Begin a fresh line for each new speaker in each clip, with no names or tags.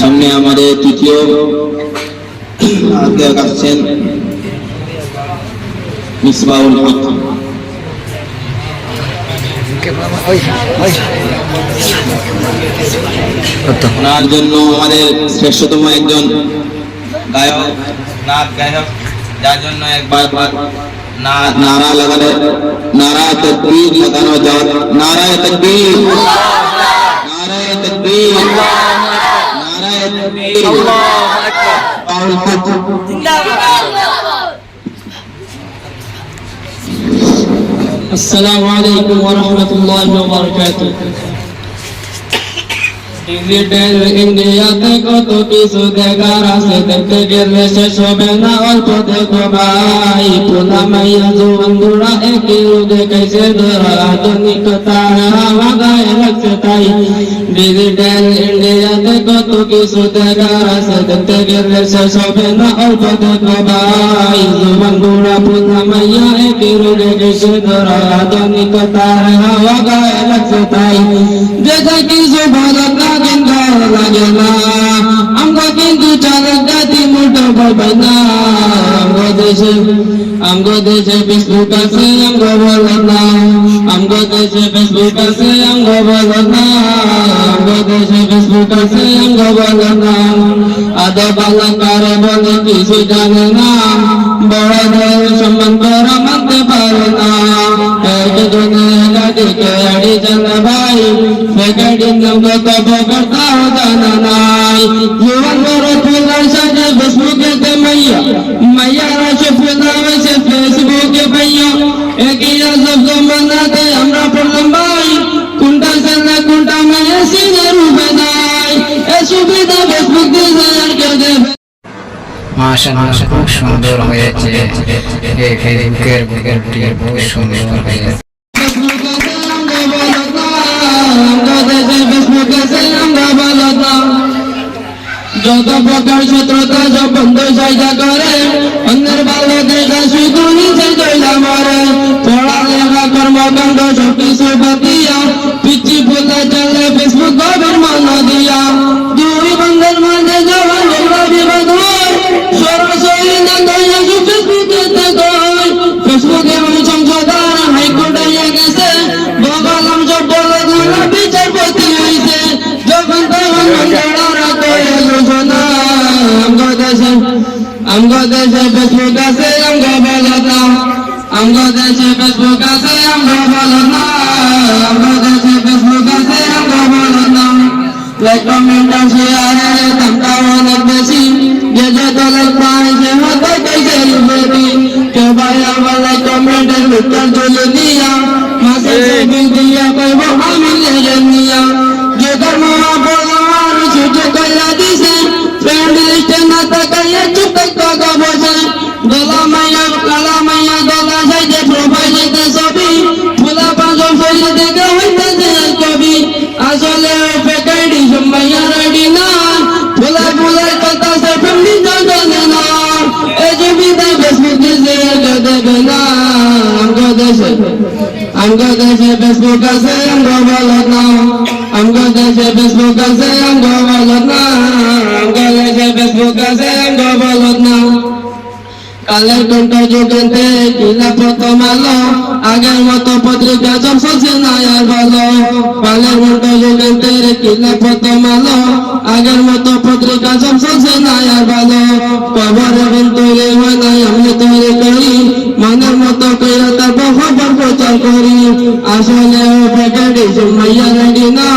সামনে আমাদের তৃতীয় গায়ক আসছেন মিসবাউল হক। ওনার জন্য আমাদের শ্রেষ্ঠতম একজন গায়ক নাচ গায়ক, যার জন্য একবার নারা লাগালে, নারা তকবীর লাগানো যাক। নারায় তকবীর। নারায় তকবীর।
असलकम वरहमल वरक ডিজিটাল ইন্ডিয়াতে কত কিছু দেখার আছে দেখতে গেলে শেষ হবে না অল্প দেখো ভাই পোলা মাইয়া জোয়ান্দুরা একে দেখাইছে ধরা আধুনিকতা লাগায় রাখছে তাই ডিজিটাল ইন্ডিয়া কত কিছু দেখার আছে দেখতে গেলে শেষ হবে না অল্প দেখো ভাই জোয়ান বুড়া পোলা মাইয়া একই রোগে খাইছে ধরা আধুনিকতার হাওয়া গায়ে লাগছে তাই যেটা কিছু ভালো লাগে ভালো লাগে না আমরা কিন্তু চালক জাতি মোটো পাবে না আমগো দেশে আমগো দেশে ফেসবুক আছে আমগো বলো না আমগো দেশে ফেসবুক আছে আমগো বলো বলো না আদো বালকারে বলে কিছু জানে না। বড়দের সম্মান মানতে পারে না। একজনে একাধিকে মাইয়া। মাইয়ারা ফেসবুকে
মাশাআল্লাহ খুব সুন্দর হয়েছে এই ফেসবুকের গ্রুপটি খুব সুন্দর হয়েছে
যত প্রকার শত্রুতা সব বন্ধ জায়গা করে, অন্যের ভালো দেখা শুধু নিজে কইলা মরে। পড়ালেখা, কর্মকাণ্ড সব কিছু বাদিয়া আমগো দেশে আমগো দেশে ফেসবুক আছে আমগো বলো না আমগো দেশে ফেসবুক আছে আমগো বলো না আমগো দেশে ফেসবুক আছে আমগো বলো না লাইক কমেন্ট আর শেয়ারে দামটা অনেক বেশি ये जो दौलत पाई से होते कैसे लुटेरी के भाया वाले कमेंटर उत्तर जुल दिया मासे से भी दिया कोई वो अमीन ले लिया जो धर्म बोलवार छूट कया दिसे फ्रेंड लिस्ट ना तो कया चुप तो को बोसे दोला मैया काला मैया दोला से जे प्रोफ़ाइल दे सभी फुला पाँचों फूल दे गए होते আমগো দেশে ফেসবুক আছে আমগো বলো না আমগো দেশে ফেসবুক আছে আমগো বলো না আমগো দেশে ফেসবুক আছে আমগো বলো না কালের কণ্ঠ যুগেতে কিলা প্রথম আলো, আগের মতো পত্রিকা চলছে না আর ভালো। কালের কণ্ঠ যুগেতে কিলা প্রথম আলো, আগের মতো পত্রিকা চলছে না আর ভালো। খবর করি, আসলে প্যাকেটে মাইয়া রেডি না।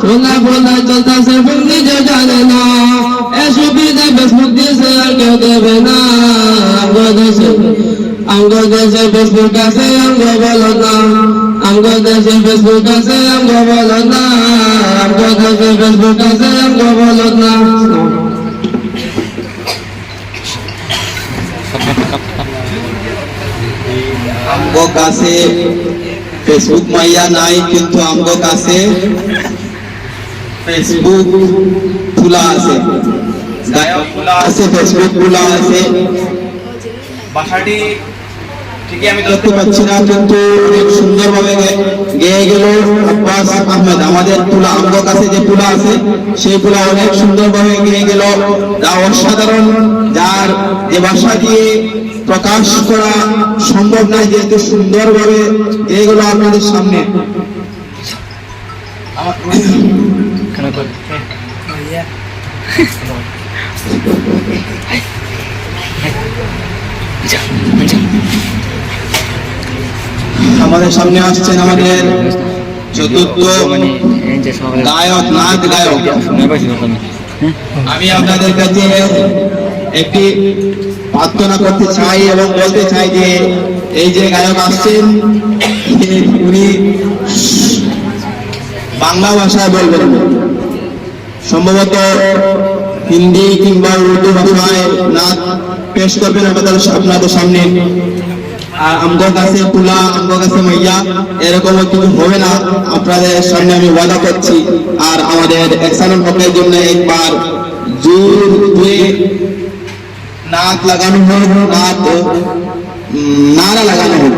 ফোলা ফোলা চলতেছে নিজে জানে না। এ সুবিধা ফেসবুক দিয়েছে আর কেউ দেবে না। দেশে আমগো দেশে ফেসবুক আছে আমগো বলো না। আমগো দেশে ফেসবুক আছে আমগো বলো না। আমগো দেশে ফেসবুক আছে আমগো বলো না।
আমগো কাছে ফেসবুক মাইয়া নাই কিন্তু আমগো কাছে ফেসবুক খোলা আছে গায়ক খোলা আছে ফেসবুক খোলা আছে
ভাষাটি
আমি দেখতে পাচ্ছি না, কিন্তু অনেক সুন্দরভাবে গেয়ে গেল আব্বাস আমাদের যে আছে, সেই অনেক সুন্দরভাবে গেল। যা অসাধারণ, যার প্রকাশ করা সম্ভব নয় যেহেতু সুন্দরভাবে গেয়ে গেল আপনাদের সামনে। আমাদের সামনে আসছেন আমাদের চতুর্থ গায়ক নাচ গায়ক। আমি আপনাদের কাছে একটি প্রার্থনা করতে চাই এবং বলতে চাই যে এই যে গায়ক আসছেন উনি বাংলা ভাষায় বলবেন। সম্ভবত হিন্দি কিংবা উর্দু ভাষায় নাচ পেশ করবেন আপনাদের সামনে। আর আমগো কাছে তুলা আমগো কাছে মাইয়া, এরকম কিছু হবে না। আপনাদের সামনে আমি ওয়াদা করছি। আর আমাদের এক্সানন হকের জন্য একবার জোর দিয়ে নাক লাগানো হোক, নাক নাড়া লাগানো হোক।